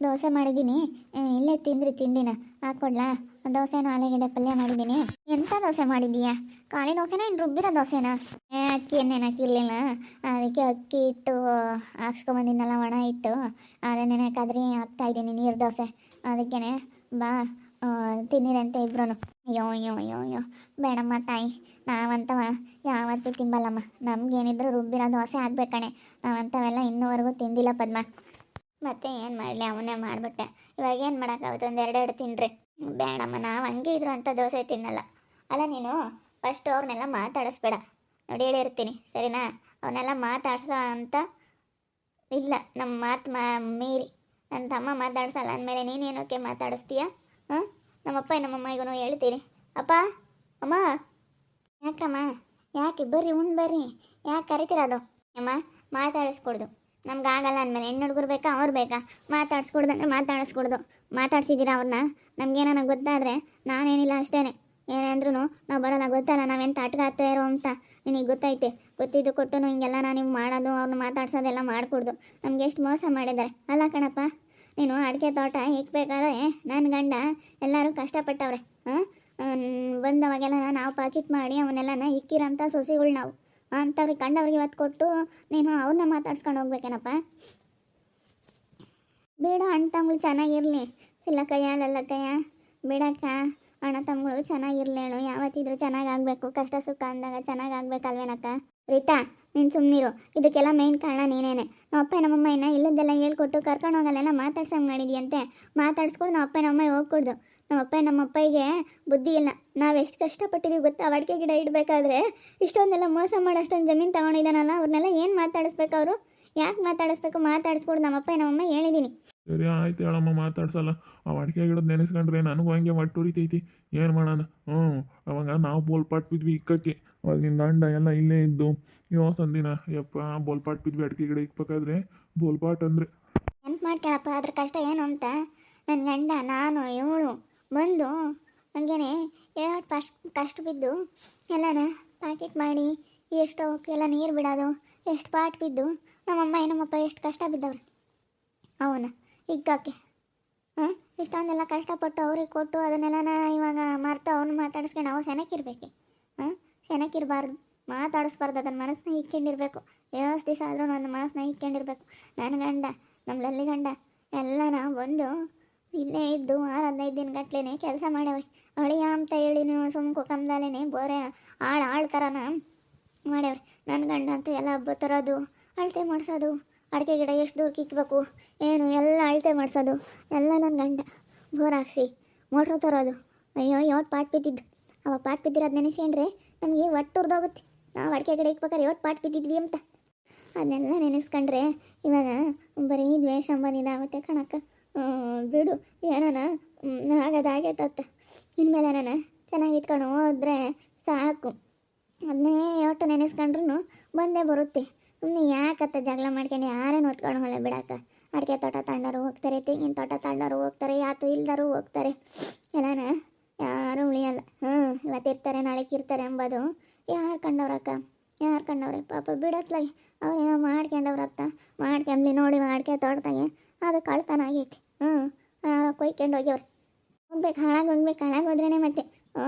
ದೋಸೆ ಮಾಡಿದ್ದೀನಿ. ಇಲ್ಲೇ ತಿಂದ್ರಿ ತಿಂಡಿನ. ಹಾಕ್ಕೊಡ್ಲಾ ದೋಸೆನ ಆಲೂಗಡ್ಡೆ ಪಲ್ಯ ಮಾಡಿದ್ದೀನಿ. ಎಂಥ ದೋಸೆ ಮಾಡಿದ್ದೀಯಾ? ಖಾಲಿ ದೋಸೆನಾ ಇನ್ನು ರುಬ್ಬಿರೋ ದೋಸೆನ? ಅಕ್ಕಿ ಎಣ್ಣೆನ ಅದಕ್ಕೆ ಅಕ್ಕಿ ಇಟ್ಟು ಹಾಕ್ಸ್ಕೊಂಬಂದಿನಲ್ಲ ಒಣ ಇಟ್ಟು ಅದೇ ನೆನಕಾದ್ರೆ ಹಾಕ್ತಾ ಇದ್ದೀನಿ ನೀರು ದೋಸೆ. ಅದಕ್ಕೇ ಬಾ ತಿನ್ನಿರಂತೆ ಇಬ್ರು ಅಯ್ಯೋ ಅಯ್ಯೋ ಅಯ್ಯೋ ಅಯ್ಯೋ. ಬೇಡಮ್ಮ ತಾಯಿ, ನಾವಂತವ ಯಾವತ್ತೂ ತಿಂಬಲ್ಲಮ್ಮ. ನಮ್ಗೇನಿದ್ರು ರುಬ್ಬಿರೋ ದೋಸೆ ಆಗ್ಬೇಕಣೆ. ನಾವಂತವೆಲ್ಲ ಇನ್ನೂವರೆಗೂ ತಿಂದಿಲ್ಲ ಪದ್ಮ. ಮತ್ತೆ ಏನು ಮಾಡಲಿ, ಅವನ್ನೇ ಮಾಡಿಬಿಟ್ಟೆ. ಇವಾಗ ಏನು ಮಾಡೋಕ್ಕಾಗುತ್ತೆ? ಒಂದು ಎರಡೆರಡು ತಿನ್ನಿರಿ ಬೇಡಮ್ಮ, ನಾವು ಹಂಗೆ ಇದ್ರು ಅಂತ ದೋಸೆ ತಿನ್ನಲ್ಲ. ಅಲ್ಲ ನೀನು ಫಸ್ಟ್ ಅವ್ರನ್ನೆಲ್ಲ ಮಾತಾಡಿಸ್ಬೇಡ. ನೋಡಿ, ಹೇಳಿರ್ತೀನಿ. ಸರಿನಾ? ಅವನ್ನೆಲ್ಲ ಮಾತಾಡ್ಸೋ ಅಂತ ಇಲ್ಲ. ನಮ್ಮ ಮಾತು ಮಾ, ಮೀರಿ. ನನ್ನ ತಮ್ಮ ಮಾತಾಡ್ಸಲ್ಲ ಅಂದಮೇಲೆ ನೀನೇನೋಕೆ ಮಾತಾಡಿಸ್ತೀಯ? ಹಾಂ? ನಮ್ಮಪ್ಪ ನಮ್ಮಮ್ಮಗೂ ಹೇಳ್ತೀನಿ. ಅಪ್ಪ, ಅಮ್ಮ. ಯಾಕಮ್ಮ? ಯಾಕೆ? ಬರ್ರಿ ಉಣ್ ಬರ್ರಿ. ಯಾಕೆ ಕರಿತೀರದು ಅಮ್ಮ, ಮಾತಾಡಿಸ್ಕೊಡ್ದು. ನಮ್ಗೆ ಆಗಲ್ಲ ಅಂದಮೇಲೆ ಹೆಣ್ಣು ಹುಡುಗರು ಬೇಕಾ, ಅವ್ರು ಬೇಕಾ? ಮಾತಾಡಿಸ್ಕೊಡ್ದು ಅಂದರೆ ಮಾತಾಡಿಸ್ಕೊಡ್ದು. ಮಾತಾಡ್ಸಿದ್ದೀರಾ ಅವ್ರನ್ನ ನಮಗೇನೋ ಗೊತ್ತಾದರೆ ನಾನೇನಿಲ್ಲ ಅಷ್ಟೇ ಏನಂದ್ರೂ ನಾವು ಬರೋಲ್ಲ, ಗೊತ್ತಲ್ಲ ನಾವೆಂತ ಆಗ್ತಾ ಇರೋ ಅಂತ. ನಿನಗೆ ಗೊತ್ತೈತೆ, ಗೊತ್ತಿದ್ದು ಕೊಟ್ಟು ಹಿಂಗೆಲ್ಲ ನಾನು ನೀವು ಮಾಡೋದು ಅವ್ರನ್ನ ಮಾತಾಡ್ಸೋದೆಲ್ಲ ಮಾಡಿಕೊಡ್ದು. ನಮ್ಗೆ ಎಷ್ಟು ಮೋಸ ಮಾಡಿದ್ದಾರೆ ಅಲ್ಲ ಕಣಪ್ಪ, ನೀನು ಅಡಿಕೆ ತೋಟ ಇಕ್ಬೇಕಾದ್ರೆ ನನ್ನ ಗಂಡ ಎಲ್ಲರೂ ಕಷ್ಟಪಟ್ಟವ್ರೆ, ಹಾಂ? ಬಂದವಾಗೆಲ್ಲ ನಾವು ಪಾಕಿಟ್ ಮಾಡಿ ಅವನ್ನೆಲ್ಲನ ಇಕ್ಕಿರೋಂಥ ಸೊಸಿಗಳು ನಾವು. ಅಂಥವ್ರಿಗೆ ಕಂಡವ್ರಿಗೆ ಇವತ್ತು ಕೊಟ್ಟು ನೀನು ಅವ್ರನ್ನ ಮಾತಾಡ್ಸ್ಕೊಂಡು ಹೋಗ್ಬೇಕೇನಪ್ಪ? ಬೇಡ ಅಣ್ಣ ತಮ್ಮಗಳು ಚೆನ್ನಾಗಿರಲಿ. ಇಲ್ಲ ಲಲ್ಲಕ್ಕಯ್ಯ ಬೇಡಕ್ಕ, ಅಣ್ಣ ತಮ್ಮಗಳು ಚೆನ್ನಾಗಿರಲಿ ಹೇಳು ಯಾವತ್ತಿದ್ರು ಚೆನ್ನಾಗಾಗಬೇಕು. ಕಷ್ಟ ಸುಖ ಅಂದಾಗ ಚೆನ್ನಾಗಾಗಬೇಕಲ್ವೇನಕ್ಕ? ರೀತಾ, ನೀನು ಸುಮ್ಮನಿರು ಇದಕ್ಕೆಲ್ಲ ಮೇನ್ ಕಾರಣ ನೀನೇನೆ. ನಮ್ಮ ಅಪ್ಪ ನಮ್ಮಮ್ಮ ಇನ್ನ ಇಲ್ಲದೆಲ್ಲ ಹೇಳ್ಕೊಟ್ಟು ಕರ್ಕೊಂಡು ಹೋಗಲ್ಲೆಲ್ಲ ಮಾತಾಡ್ಸಂಗೆ ಮಾಡಿದ್ಯಂತೆ. ಮಾತಾಡ್ಸ್ಕೊಂಡು, ನಮ್ಮ ಅಪ್ಪ ನಮ್ಮಮ್ಮ ಹೋಗ್ಕೊಡ್ದು. ನಮ್ಮ ಅಪ್ಪ ನಮ್ಮ ಅಪ್ಪಗೆ ಬುದ್ಧಿ ಇಲ್ಲ. ನಾವು ಎಷ್ಟು ಕಷ್ಟಪಟ್ಟಿದ್ದೀವಿ ಗೊತ್ತಾ? ಅವಡಿಕೆ ಅಡಿಕೆ ಗಿಡ ಇಡಬೇಕಾದ್ರೆ ಇಷ್ಟೊಂದೆಲ್ಲ ಮೋಸ ಮಾಡಿ ಅಷ್ಟೊಂದು ಜಮೀನು ತಗೊಂಡಿದ್ದಾನಲ್ಲ ಅವ್ರನ್ನೆಲ್ಲ ಏನು ಮಾತಾಡಿಸ್ಬೇಕು ಅವರು? ಯಾಕೆ ಮಾತಾಡಿಸ್ಬೇಕು? ಮಾತಾಡಿಸ್ಕೊಡು ನಮ್ಮಪ್ಪ ನಮ್ಮಮ್ಮ ಹೇಳಿದ್ದೀನಿ ಸರಿ ಆಯ್ತು ಹೇಳಮ್ಮ ಮಾತಾಡ್ಸಲ್ಲ. ಅವ ಅಡಿಕೆ ಗಿಡದ ನೆನೆಸ್ಕೊಂಡ್ರೆ ನನಗೂ ಹಂಗೆ ಮಟ್ಟು ಉರಿತೈತಿ ಏನು ಮಾಡೋಣ? ಹ್ಞೂ ಅವಾಗ ನಾವು ಬೋಲ್ಪಾಟ್ ಬಿದ್ವಿ ಇಕ್ಕಕ್ಕೆ. ಅವಾಗ ನಿನ್ನ ಗಂಡ ಎಲ್ಲ ಇಲ್ಲೇ ಇದ್ದು. ಯೋ ಸಂದಿನ ಯಪ್ಪ ಬೋಲ್ಪಾಟ್ ಬಿದ್ವಿ ಅಡಿಕೆ ಗಿಡ ಇಕ್ಬೇಕಾದ್ರೆ ಬೋಲ್ಪಾಟ್ ಅಂದರೆ. ನೆನ್ಪು ಮಾಡ್ಕೊಳಪ್ಪ ಅದ್ರ ಕಷ್ಟ ಏನು ಅಂತ? ನನ್ನ ಗಂಡ ನಾನು ಇವಳು ಬಂದು ಹಂಗೇನೆ ಎರಡು ಪಸ್ಟ್ ಕಷ್ಟ ಬಿದ್ದು ಎಲ್ಲನ ಪ್ಯಾಕೆಟ್ ಮಾಡಿ ಎಷ್ಟು ಅವಕ್ಕೆಲ್ಲ ನೀರು ಬಿಡೋದು, ಎಷ್ಟು ಪಾಟ್ ಬಿದ್ದು ನಮ್ಮಮ್ಮ ನಮ್ಮಪ್ಪ ಎಷ್ಟು ಕಷ್ಟ ಬಿದ್ದವ್ರು. ಅವನ ಇಕ್ಕಕ್ಕೆ ಹ್ಞೂ ಇಷ್ಟೊಂದೆಲ್ಲ ಕಷ್ಟಪಟ್ಟು ಅವ್ರಿಗೆ ಕೊಟ್ಟು ಅದನ್ನೆಲ್ಲ ಇವಾಗ ಮರ್ತು ಅವ್ನು ಮಾತಾಡಿಸ್ಕೊಂಡು ನಾವು ಸೆನಕ್ಕಿರ್ಬೇಕು ಹಾಂ? ಸೆನಕ್ಕಿರಬಾರ್ದು ಮಾತಾಡಿಸ್ಬಾರ್ದು. ಅದನ್ನ ಮನಸ್ಸನ್ನ ಇಕ್ಕೊಂಡಿರ್ಬೇಕು ಎಷ್ಟು ದಿವಸ ಆದ್ರೂ ಒಂದು ಮನಸ್ಸನ್ನ ಇಕ್ಕೊಂಡಿರ್ಬೇಕು ನನ್ನ ಗಂಡ ನಮ್ಮ ಲಲ್ಲಿ ಗಂಡ, ಎಲ್ಲನ ಬಂದು ಇಲ್ಲೇ ಇದ್ದು ಆರು ಹದಿನೈದು ದಿನ ಕೆಲಸ ಮಾಡವ್ರಿ ಅಳಿಯ ಅಂತ ಹೇಳಿ ನೀವು ಸುಮ್ಕು ಕಮ್ದಾಲೇನೆ ಬೋರೆ ಆಳು ಆಳು ಥರನ ಮಾಡ್ಯಾವ್ರಿ. ನನ್ನ ಗಂಡ ಅಂತೂ ಎಲ್ಲ ಹಬ್ಬ ತರೋದು ಅಳತೆ ಮಾಡಿಸೋದು. ಅಡಿಕೆ ಗಿಡ ಎಷ್ಟು ದೂರ ಕಿಕ್ಬೇಕು ಏನು ಎಲ್ಲ ಅಳತೆ ಮಾಡಿಸೋದು. ಎಲ್ಲ ನನ್ನ ಗಂಡ. ಬೋರ್ ಹಾಕ್ಸಿ ಮೋಟ್ರ್ ತರೋದು. ಅಯ್ಯೋ ಯೋಟ್ ಪಾಟ್ ಬಿದ್ದಿದ್ದು. ಅವ ಪಾಟ್ ಬಿದ್ದಿರೋದು ನೆನೆಸ್ಕೊಂಡ್ರೆ ನಮಗೆ ಒಟ್ಟು ಉರ್ದೋಗುತ್ತೆ ನಾವು ಅಡಿಕೆ ಗಿಡ ಇಕ್ಬೇಕಾರೆ ಯೋಟ್ ಪಾಟ್ ಬಿದ್ದಿದ್ವಿ ಅಂತ. ಅದನ್ನೆಲ್ಲ ನೆನೆಸ್ಕೊಂಡ್ರೆ ಇವಾಗ ಬರೀ ದ್ವೇಷ ಬಂದಿದ್ದಾಗುತ್ತೆ ಕಣಕ್ಕ. ಬಿಡು ಏನಾನ ಆಗದಾಗೆ ತತ್ತ ಇನ್ಮೇಲೆ ನಾನು ಚೆನ್ನಾಗಿ ಇಟ್ಕೊಂಡು ಹೋದ್ರೆ ಸಾಕು. ಅದನ್ನೇ ಒಟ್ಟು ನೆನೆಸ್ಕೊಂಡ್ರು ಬಂದೇ ಬರುತ್ತೆ. ಸುಮ್ಮನೆ ಯಾಕತ್ತ ಜಗಳ ಮಾಡ್ಕೊಂಡು ಯಾರೇನು ಹೊತ್ಕೊಂಡು ಹೊಲ ಬಿಡಕ್ಕ. ಅಡಿಕೆ ತೋಟ ತಗೊಂಡರು ಹೋಗ್ತಾರೆ, ತೆಂಗಿನ ತೋಟ ತಗೊಂಡರು ಹೋಗ್ತಾರೆ, ಯಾತು ಇಲ್ದರು ಹೋಗ್ತಾರೆ. ಎಲ್ಲನ ಯಾರು ಉಳಿಯಲ್ಲ. ಹ್ಞೂ ಇವತ್ತಿರ್ತಾರೆ ನಾಳೆಗೆ ಇರ್ತಾರೆ ಎಂಬುದು ಯಾರು ಕಂಡವ್ರಕ್ಕ? ಯಾರು ಕಂಡವ್ರೆ? ಪಾಪ ಬಿಡತ್ಲಾಗೆ. ಅವ್ರೇನೋ ಮಾಡ್ಕೊಂಡವ್ರತ್ತ. ಮಾಡ್ಕೊಂಬ್ಲಿ ನೋಡಿ ಮಾಡ್ಕೆ ತೋಟದಾಗೆ ಅದು ಕಳ್ತನ ಆಗೈತಿ. ಹ್ಞೂ ಯಾರೋ ಕೊಯ್ಕೊಂಡು ಹೋಗ್ಯವ್ರು. ಹೋಗ್ಬೇಕು, ಹಾಳಾಗಿ ಹೋಗ್ಬೇಕು, ಹಾಳಾಗಿ ಹೋದ್ರೇ ಮತ್ತೆ. ಓ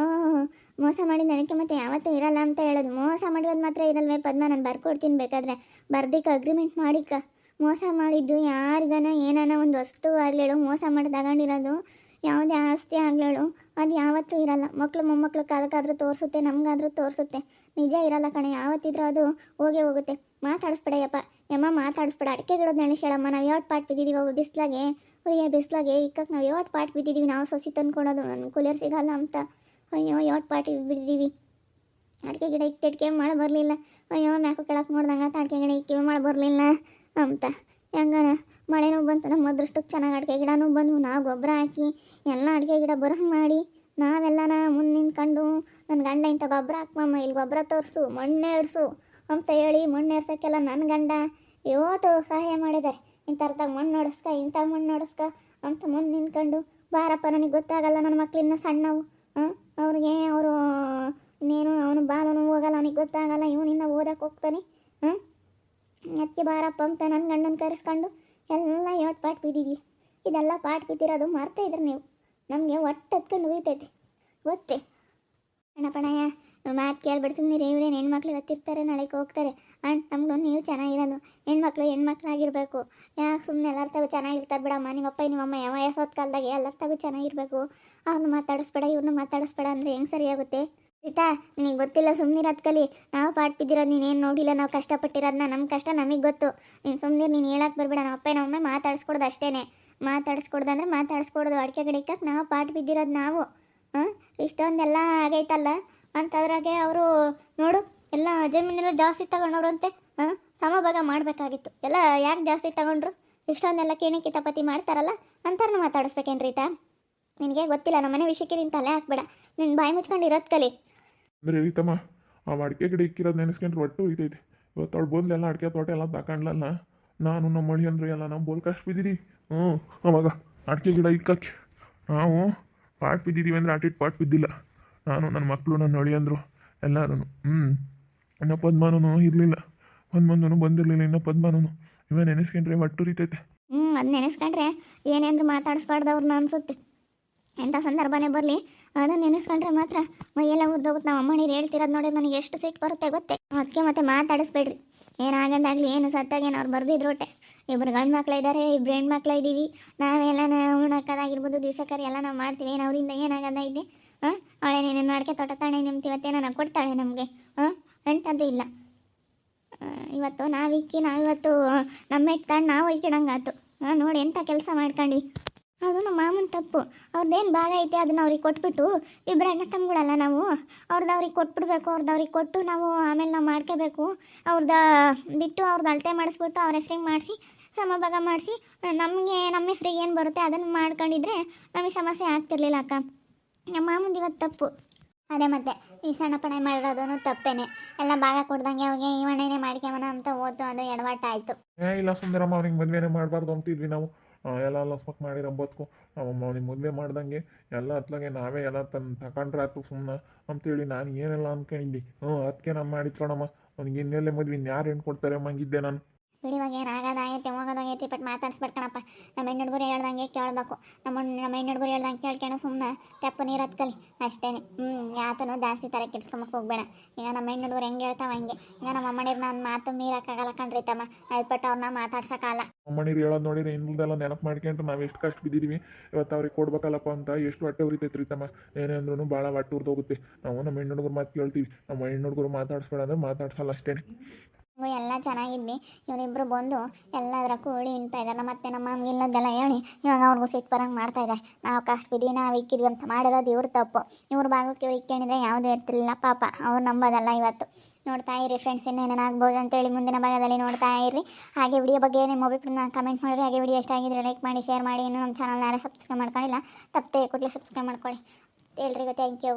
ಮೋಸ ಮಾಡಿದ ನನಗೆ ಮತ್ತೆ ಯಾವತ್ತೂ ಇರಲ್ಲ ಅಂತ ಹೇಳೋದು. ಮೋಸ ಮಾಡಿರೋದು ಮಾತ್ರ ಇರಲ್ವೇ ಪದ್ಮ, ನಾನು ಬರ್ಕೊಡ್ತೀನಿ ಬೇಕಾದ್ರೆ. ಬರ್ದಿಕ್ಕ ಅಗ್ರಿಮೆಂಟ್ ಮಾಡಿಕ್ಕ ಮೋಸ ಮಾಡಿದ್ದು ಯಾರಿಗಾನ ಏನಾನ ಒಂದು ವಸ್ತು ಆಗಲಿಳು, ಮೋಸ ಮಾಡಿ ತಗೊಂಡಿರೋದು, ಯಾವುದೇ ಆಸ್ತಿ ಆಗ್ಲೇಳು. ಅದು ಯಾವತ್ತೂ ಇರಲ್ಲ. ಮಕ್ಕಳು ಮೊಮ್ಮಕ್ಕಳು ಕಾಲಕ್ಕಾದರೂ ತೋರಿಸುತ್ತೆ, ನಮಗಾದರೂ ತೋರಿಸುತ್ತೆ. ನಿಜ ಇರಲ್ಲ ಕಣೆ, ಯಾವತ್ತಿದ್ರೂ ಅದು ಹೋಗೇ ಹೋಗುತ್ತೆ. ಮಾತಾಡಿಸ್ಬೇಡಯ್ಯಪ್ಪ. ಯಮ್ಮ, ಮಾತಾಡಿಸ್ಬೇಡ. ಅಡಿಕೆ ಗಿಡದ ನೆನೆಸೇಳಮ್ಮ ನಾವು ಯಾವತ್ತು ಪಾಟ್ ಬಿದ್ದಿದ್ದೀವಿ ಅವು ಬಿಸ್ಲಾಗೆ. ಹುರಿಯ ಬಿಸ್ಲಾಗೆ ಇಕ್ಕಕ್ಕೆ ನಾವು ಯಾವತ್ತು ಪಾಟ್ ಬಿದ್ದಿದ್ದೀವಿ ನಾವು ಸೊಸಿ ತಂದು ಕೊಡೋದು ನನ್ನ ಕೂಲಿಯರ್ ಸಿಗಲ್ಲ ಅಂತ. ಅಯ್ಯೋ ಯಾವತ್ತು ಪಾಟ್ ಬಿದ್ದಿದ್ದೀವಿ ಅಡಿಕೆ ಗಿಡ ಇಕ್ಕಿ, ಅಡಿಕೆ ಮಳೆ ಬರಲಿಲ್ಲ. ಅಯ್ಯೋ, ಮ್ಯಾಕು ಕೆಳಕ್ಕೆ ನೋಡ್ದಂಗೆ ಅಡಿಕೆ ಗಿಡ ಇಕ್ಕಿ ಮಳೆ ಬರಲಿಲ್ಲ ಅಂತ. ಹೆಂಗಾನ? ಮಳೆನೂ ಬಂತು, ನಮ್ಮ ಅದೃಷ್ಟಕ್ಕೆ ಚೆನ್ನಾಗಿ ಅಡಿಕೆ ಗಿಡನೂ ಬಂದು ನಾವು ಗೊಬ್ಬರ ಹಾಕಿ, ಎಲ್ಲ ಅಡಿಕೆ ಗಿಡ ಬರಹಂಗೆ ಮಾಡಿ, ನಾವೆಲ್ಲನ ಮುಂದೆ ನಿಂತ್ಕೊಂಡು ನನ್ನ ಗಂಡ ಇಂಥ ಗೊಬ್ಬರ ಹಾಕ್ಮಮ್ಮ ಇಲ್ಲಿ ಗೊಬ್ಬರ ತೋರಿಸು ಮಣ್ಣೇರ್ಸು ಅಂತ ಹೇಳಿ ಮಣ್ಣು ಎರ್ಸೋಕ್ಕೆಲ್ಲ ನನ್ನ ಗಂಡ ಯೋಟು ಸಹಾಯ ಮಾಡಿದ್ದಾರೆ ಇಂಥರ್ದಾಗ ಮಣ್ಣು ಹೊಡೆಸ್ಕ ಇಂಥ ಮಣ್ಣು ಹೊಡೆಸ್ಕ ಅಂತ ಮುಂದೆ ನಿಂತ್ಕೊಂಡು, ಬಾರಪ್ಪ, ನನಗೆ ಗೊತ್ತಾಗಲ್ಲ ನನ್ನ ಮಕ್ಕಳಿನ್ನ ಸಣ್ಣವು. ಹಾಂ? ಅವ್ರಿಗೆ ಅವರು, ಇನ್ನೇನು ಅವನು ಬಾಲನು ಹೋಗಲ್ಲ ಅವನಿಗೆ ಗೊತ್ತಾಗಲ್ಲ ಇವನಿನ್ನ ಓದಕ್ಕೆ ಹೋಗ್ತಾನೆ. ಹಾಂ? ಅದಕ್ಕೆ ಬಾರಪ್ಪ ಅಂತ ನನ್ನ ಗಂಡನ ಕರೆಸ್ಕೊಂಡು ಎಲ್ಲ ಎರಡು ಪಾಟ್ ಬಿದ್ದೀವಿ. ಇದೆಲ್ಲ ಪಾಟ್ ಬಿದ್ದಿರೋದು ಮರ್ತಾ ಇದ್ರೆ ನೀವು. ನಮಗೆ ಒಟ್ಟು ಹತ್ಕೊಂಡು ಉಯ್ತೈತೆ. ಗೊತ್ತೇ? ಅಣ್ಣಪ್ಪಣಯ್ಯ ಮಾತು ಕೇಳ್ಬಿಟ್ಟು ಸುಮ್ಮನೆ ಇವ್ರೇನು ಹೆಣ್ಮಕ್ಳು ಗೊತ್ತಿರ್ತಾರೆ ನಾಳೆಗೆ ಹೋಗ್ತಾರೆ. ಅಣ್ಣ ನಮ್ದು ನೀವು ಚೆನ್ನಾಗಿರೋದು. ಹೆಣ್ಮಕ್ಳು ಹೆಣ್ಮಕ್ಳಾಗಿರ್ಬೇಕು ಯಾಕೆ ಸುಮ್ಮನೆ ಎಲ್ಲರ ತಗೋ ಚೆನ್ನಾಗಿರ್ತಾರೆ ಬಿಡಮ್ಮ. ನಿಮ್ಮಪ್ಪ ನಿಮ್ಮಮ್ಮ ಯಾವ ಸೋತ್ ಕಾಲದಾಗೆ ಎಲ್ಲರ ತಗೋ ಚೆನ್ನಾಗಿರ್ಬೇಕು. ಅವ್ರನ್ನ ಮಾತಾಡಿಸ್ಬೇಡ ಇವ್ರನ್ನ ಮಾತಾಡಿಸ್ಬೇಡ ಅಂದರೆ ಹೆಂಗೆ ಸರಿಯಾಗುತ್ತೆ? ಆಯ್ತಾ ನಿನಗೆ ಗೊತ್ತಿಲ್ಲ ಸುಮ್ಮನಿರೋದು ಕಲಿ. ನಾವು ಪಾಠ ಬಿದ್ದಿರೋದು ನೀನೇನು ನೋಡಿಲ್ಲ, ನಾವು ಕಷ್ಟಪಟ್ಟಿರೋದನ್ನ ನಮ್ಮ ಕಷ್ಟ ನಮಗೆ ಗೊತ್ತು. ನೀನು ಸುಮ್ಮನೆ ನೀನು ಹೇಳಕ್ಕೆ ಬರಬೇಡ. ನಮ್ಮ ಅಪ್ಪ ನಮ್ಮಮ್ಮ ಮಾತಾಡಿಸ್ಕೊಡ್ದು ಅಷ್ಟೇ ಮಾತಾಡಿಸ್ಕೊಡ್ದು ಅಂದರೆ ಮಾತಾಡಿಸ್ಕೊಡ್ದು. ಅಡಿಕೆ ಗಿಡಕ್ಕೆ ನಾವು ಪಾಠ ಬಿದ್ದಿರೋದು ನಾವು. ಹಾಂ? ಇಷ್ಟೊಂದೆಲ್ಲ ಆಗೈತಲ್ಲ? ಅಂತದ್ರಾಗೆ ಅವರು ನೋಡು, ಎಲ್ಲ ಜಮೀನೆಲ್ಲ ಜಾಸ್ತಿ ತಗೊಂಡವ್ರಂತೆ. ಹಾಂ? ಸಮಭಾಗ ಮಾಡಬೇಕಾಗಿತ್ತು. ಎಲ್ಲ ಯಾಕೆ ಜಾಸ್ತಿ ತಗೊಂಡ್ರು? ಇಷ್ಟೊಂದೆಲ್ಲ ಕೇಣಿ ಕಿತಾಪತಿ ಮಾಡ್ತಾರಲ್ಲ ಅಂತಾರನ್ನ ಮಾತಾಡಿಸ್ಬೇಕೇನು ರೀತಾ ನಿನಗೆ ಗೊತ್ತಿಲ್ಲ, ನಮ್ಮನೆ ವಿಷಯಕ್ಕೆ ನೀನು ತಲೆ ಹಾಕ್ಬೇಡ. ನಿನ್ನ ಬಾಯಿ ಮುಚ್ಕೊಂಡು ಇರೋದು ಕಲಿ. ಅಂದ್ರೆ ರೀತಮ್ಮ ಆ ಅಡಿಕೆ ಗಿಡ ಇಕ್ಕಿರೋದು ನೆನೆಸ್ಕೊಂಡ್ರೆ ಒಟ್ಟು ಇದೈತೆ ಇವತ್ತು ಅವಳು ಬಂದೆಲ್ಲ ಅಡಿಕೆ ತೋಟ ಎಲ್ಲ ತಗೊಂಡ್ಲಲ್ಲ ನಾನು ನಮ್ಮ ಮಳಿ ಅಂದ್ರೆ ಎಲ್ಲ ನಾವು ಬೋಲ್ ಕಷ್ಟ ಬಿದ್ದೀರಿ. ಹ್ಞೂ, ಅವಾಗ ಅಡಿಕೆ ಗಿಡ ಇಕ್ಕಕ್ಕೆ ನಾವು ಪಾಟ್ ಬಿದ್ದಿದ್ದೀವಿ ಅಂದ್ರೆ ಆಟಿಟ್ ಪಾಟ್ ಬಿದ್ದಿಲ್ಲ. ನಾನು ನನ್ನ ಮಕ್ಕಳು ನನ್ನ ಹೊಳಿ ಅಂದರು ಎಲ್ಲರೂ ಹ್ಞೂ, ಇನ್ನು ಪದ್ಮಾನೂ ಇರಲಿಲ್ಲ. ಪದ್ಮನೂ ಬಂದಿರಲಿಲ್ಲ, ಇನ್ನು ಪದ್ಮಾನೂ ಇವ ನೆನೆಸ್ಕೊಂಡ್ರೆ ಒಟ್ಟು ರೀತೈತೆ. ಹ್ಞೂ, ಅದು ನೆನೆಸ್ಕೊಂಡ್ರೆ ಏನೇಂದ್ರೆ ಮಾತಾಡಿಸ್ಬಾರ್ದು ಅವ್ರನ್ನ ಅನ್ಸುತ್ತೆ. ಎಂಥ ಸಂದರ್ಭನೇ ಬರಲಿ. ಅದನ್ನ ನೆನೆಸ್ಕೊಂಡ್ರೆ ಮಾತ್ರ ಮೈಯೆಲ್ಲ ಉದ್ದೋಗುತ್ತೆ. ನಮ್ಮ ಅಮ್ಮ ನೀರು ಹೇಳ್ತಿರೋದು ನೋಡಿ ನನಗೆ ಎಷ್ಟು ಸಿಟ್ಟು ಬರುತ್ತೆ ಗೊತ್ತೇ? ಅದಕ್ಕೆ ಮತ್ತೆ ಮಾತಾಡಿಸ್ಬೇಡ್ರಿ. ಏನಾಗಂದಾಗಲಿ ಏನು ಸತ್ತಾಗೇನು? ಅವ್ರು ಬರ್ದಿದ್ರು ಒಟ್ಟೆ ಇಬ್ಬರು ಗಂಡು ಮಕ್ಳು ಇದ್ದಾರೆ ಇಬ್ಬರು ಹೆಣ್ಮಕ್ಳು ಇದ್ದೀವಿ ನಾವೆಲ್ಲ ಉಣ್ಣಕ್ಕದಾಗಿರ್ಬೋದು ದಿವಸಕ್ಕರಿ ಎಲ್ಲ ನಾವು ಮಾಡ್ತೀವಿ. ಏನು ಅವರಿಂದ ಏನಾಗದ ಇದ್ದೆ ಹಾಂ? ಅವಳೆ ನೀನು ಅಡಿಕೆ ತೋಟ ತಾಣೆ ನಾವು ಕೊಡ್ತಾಳೆ ನಮಗೆ? ಹಾಂ? ಅಂಥದ್ದು ಇಲ್ಲ. ಇವತ್ತು ನಾವು ಇಕ್ಕಿ ನಾವಿವತ್ತು ನಮ್ಮ ಇಟ್ಕೊಂಡು ನಾವು ಇಕ್ಕಿಡಂಗಾತು ಹಾಂ, ನೋಡಿ ಎಂಥ ಕೆಲಸ ಮಾಡ್ಕೊಂಡ್ವಿ. ಅದು ನಮ್ಮ ಮಾಮನ ತಪ್ಪು. ಅವ್ರದ್ದೇನು ಭಾಗ ಐತೆ ಅದನ್ನ ಅವ್ರಿಗೆ ಕೊಟ್ಬಿಟ್ಟು ಇಬ್ಬರು ಅಣ್ಣ ತಮ್ಮಗಳಲ್ಲ ನಾವು ಅವ್ರದ್ದು ಅವ್ರಿಗೆ ಕೊಟ್ಬಿಡ್ಬೇಕು ಅವ್ರದ್ದು ಅವ್ರಿಗೆ ಕೊಟ್ಟು ನಾವು ಆಮೇಲೆ ನಾವು ಮಾಡ್ಕೋಬೇಕು. ಅವ್ರದ್ದು ಬಿಟ್ಟು ಅವ್ರದ್ದು ಅಳತೆ ಮಾಡಿಸ್ಬಿಟ್ಟು ಅವ್ರ ಹೆಸ್ರಿಗೆ ಮಾಡಿಸಿ, ಸಮಭಾಗ ಮಾಡಿಸಿ, ನಮಗೆ ನಮ್ಮ ಹೆಸ್ರಿಗೆ ಏನು ಬರುತ್ತೆ ಅದನ್ನು ಮಾಡ್ಕೊಂಡಿದ್ರೆ ನಮಗೆ ಸಮಸ್ಯೆ ಆಗ್ತಿರ್ಲಿಲ್ಲ ಅಕ್ಕ. ನಮ್ಮ ಮಾಮಂದು ಇವತ್ತು ತಪ್ಪು. ಅದೇ ಮತ್ತೆ, ಈ ಸಣ್ಣ ಪಣೆ ಮಾಡಿರೋದು ತಪ್ಪೇನೆ. ಎಲ್ಲ ಭಾಗ ಕೊಡ್ದಂಗೆ ಅವ್ರಿಗೆ ಈ ಮಣ್ಣೇನೆ ಮಾಡ್ಕೊಂಬನ ಅಂತ ಓದು ಅದು ಎಡವಾಟ ಆಯ್ತು. ಏ ಇಲ್ಲ ಸುಂದರಮ್ಮ, ಅವ್ರಿಗೆ ಮದುವೆನೇ ಮಾಡಬಾರ್ದು ಅಂತಿದ್ವಿ ನಾವು. ಎಲ್ಲ ಲಸ್ಮಕ್ ಮಾಡಿರ ನಮ್ಮಮ್ಮ ಅವ್ನಿಗೆ ಮದುವೆ ಮಾಡ್ದಂಗೆ ಎಲ್ಲ ಹತ್ಲಾಗೆ ನಾವೇ ಎಲ್ಲ ತಂದು ತಗೊಂಡ್ರೆ ಆಯ್ತು ಸುಮ್ಮನೆ ಅಂತೇಳಿ ನಾನು ಏನೆಲ್ಲ ಅಂದ್ಕೊಂಡಿದ್ದೆ ಹ್ಞೂ ಅದಕ್ಕೆ ನಾನು ಮಾಡಿದ್ಕೊಳಮ್ಮ ಅವ್ನಿಗೆ ಇನ್ನೆಲ್ಲೇ ಮದ್ವೆ, ಇನ್ಯಾರು ಹೆಣ್ಣು ಕೊಡ್ತಾರೆ ಮಂಗಿದ್ದೆ ನಾನು. ಬಿಡಿವಾಗ ಏನು ಆಗೋದಾಗೈತೆ ಹೋಗೋದಾಗೈತಿ ಬಟ್ ಮಾತಾಡ್ಸ್ಬೇಡ ಕಣಪ್ಪ. ನಮ್ಮ ಹೆಣ್ಣು ಹುಡುಗರು ಹೇಳ್ದಂಗೆ ಕೇಳಬೇಕು. ನಮ್ಮ ನಮ್ಮ ಹೆಣ್ಣು ಹುಡುಗರು ಹೇಳ್ದಂಗೆ ಕೇಳ್ಕೊಂಡು ಸುಮ್ಮನೆ ತೆಪ್ಪ ನೀರು ಹತ್ಕಲಿ. ಅಷ್ಟೇ ಹ್ಞೂ ಯಾತನೂ ಜಾಸ್ತಿ ತಲೆ ಕೆಡ್ಸ್ಕೊಂಬಕ್ಕೆ ಹೋಗ್ಬೇಡ. ಈಗ ನಮ್ಮ ಹೆಣ್ಣು ಹುಡುಗರು ಹೆಂಗೆ ಹೇಳ್ತಾವ ಹಂಗೆ. ಈಗ ನಮ್ಮ ಅಮ್ಮನೀರು ನಾನು ಮಾತು ಮೀರಕ್ಕಾಗಲ್ಲ ಕಣ್ರಿ ತಮ್ಮ. ಅಲ್ಪಟ್ಟು ಅವ್ರನ್ನ ಮಾತಾಡ್ಸೋಕ್ಕಾಗಲ್ಲ ಅಮ್ಮನೀರು ಹೇಳೋದು ನೋಡಿದ್ರೆ ಹಿಂದೆಲ್ಲ ನೆನಪು ಮಾಡ್ಕೊಂಡ್ರೆ ನಾವು ಎಷ್ಟು ಕಷ್ಟ ಬಿದ್ದೀವಿ. ಇವತ್ತು ಅವ್ರಿಗೆ ಕೊಡ್ಬೇಕಲ್ಲಪ್ಪ ಅಂತ ಎಷ್ಟು ಹೊಟ್ಟೆ ಉರಿತೈತೆ ರೀ ತಮ್ಮ. ಏನೇ ಅಂದ್ರೂ ಭಾಳ ಹೊಟ್ಟೆ ಉರ್ದೋಗುತ್ತೆ. ನಾವು ನಮ್ಮ ಹೆಣ್ಣು ಹುಡುಗರು ಮಾತು ಕೇಳ್ತೀವಿ. ನಮ್ಮ ಹೆಣ್ಣು ಹುಡುಗರು ಮಾತಾಡಿಸ್ಬೇಡ ಅಂದ್ರೆ ಮಾತಾಡ್ಸಲ್ಲ ಅಷ್ಟೇ ಎಲ್ಲ ಚೆನ್ನಾಗಿದ್ವಿ. ಇವರಿಬ್ಬರು ಬಂದು ಎಲ್ಲದರ ಕೂಳಿ ಇಂತ ಇದ್ದಾರೆ ಮತ್ತೆ ನಮ್ಮ ಅಮ್ಮಗೆ ಇಲ್ಲದೆಲ್ಲ ಹೇಳಿ ಇವಾಗ ಅವ್ರಿಗೂ ಸಿಟ್ಟು ಬರಂಗೆ ಮಾಡ್ತಾ ಇದೆ ನಾವು ಕಷ್ಟ ಬಿದ್ವಿ, ನಾವು ಇಕ್ಕಿದ್ವಿ ಅಂತ ಮಾಡಿರೋದು ಇವ್ರ ತಪ್ಪು. ಇವ್ರ ಭಾಗಕ್ಕೆ ಇವ್ರು ಇಕ್ಕೊಂಡಿದ್ರೆ ಯಾವುದೂ ಇರ್ತಿರ್ಲಿಲ್ಲ. ಪಾಪ ಅವ್ರು ನಂಬೋದಲ್ಲ ಇವತ್ತು. ನೋಡ್ತಾ ಇರಿ ಫ್ರೆಂಡ್ಸ್ ಇನ್ನೇನಾಗ್ಬೋದು ಅಂತೇಳಿ ಮುಂದಿನ ಭಾಗದಲ್ಲಿ ನೋಡ್ತಾ ಇರಿ. ಹಾಗೆ ವಿಡಿಯೋ ಬಗ್ಗೆ ನಿಮ್ಮ ಅಭಿಪ್ರಾಯನ ಕಮೆಂಟ್ ಮಾಡಿರಿ ಹಾಗೆ ವಿಡಿಯೋ ಇಷ್ಟ ಲೈಕ್ ಮಾಡಿ ಶೇರ್ ಮಾಡಿ. ಇನ್ನೂ ನಮ್ಮ ಚಾನಲ್ನ ಯಾರು ಸಬ್ಸ್ಕ್ರೈಬ್ ಮಾಡ್ಕೊಂಡಿಲ್ಲ, ತಪ್ಪದೆ ಕೂಡಲೇ ಸಬ್ಸ್ಕ್ರೈಬ್ ಮಾಡ್ಕೊಳ್ಳಿ. ಎಲ್ರಿಗೂ ಥ್ಯಾಂಕ್ ಯು